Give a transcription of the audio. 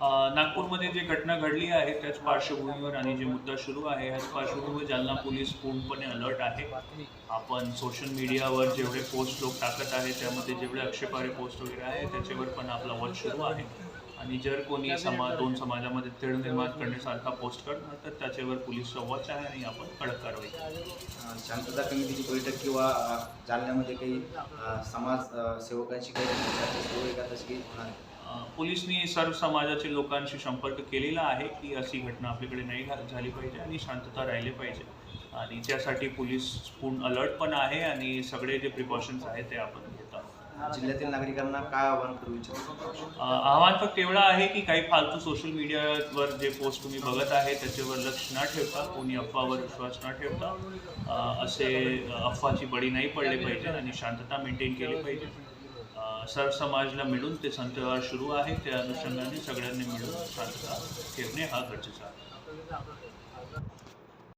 नागपूरमध्ये जी घटना घडली आहे त्याच पार्श्वभूमीवर आणि जे मुद्दा सुरू आहे याच पार्श्वभूमीवर जालना पोलीस पूर्णपणे अलर्ट आहे. आपण सोशल मीडियावर जेवढे पोस्ट लोक टाकत आहे त्यामध्ये जेवढे आक्षेपारे पोस्ट वगैरे आहे त्याच्यावर पण आपला वॉच सुरू आहे. आणि जर कोणी समाज दोन समाजामध्ये तेढ निर्माण करण्यासारखा पोस्ट करणार तर त्याच्यावर पोलीसचा वॉच आहे आणि आपण कडक कारवाई शांतता कमिटीची बैठक किंवा जालन्यामध्ये काही समाज अ, सेवकांशी काही चर्चा सुरू आहे का तशी? होणार पोलिसनी सर्व समाजाच्या लोकांशी संपर्क केलेला आहे की अशी घटना आपल्याकडे नाही झाली पाहिजे आणि शांतता राहिली पाहिजे. आणि त्यासाठी पोलीस पूर्ण अलर्ट पण आहे आणि सगळे जे प्रिकॉशन्स आहेत ते आपण घेत आहोत. जिल्ह्यातील नागरिकांना काय आवाहन करू इच्छितो? आव्हान फक्त एवढं आहे की काही फालतू सोशल मीडियावर जे पोस्ट तुम्ही बघत आहे त्याच्यावर लक्ष न ठेवता कोणी अफवावर विश्वास न ठेवता असे अफवाची बळी नाही पडले पाहिजे आणि शांतता मेंटेन केली पाहिजे. सर्व समाजला मिळून ते संतवार सुरू आहे. त्या अनुषंगाने सगळ्यांनी मिळून शांतता ठेवणे हा गरजेचा आहे.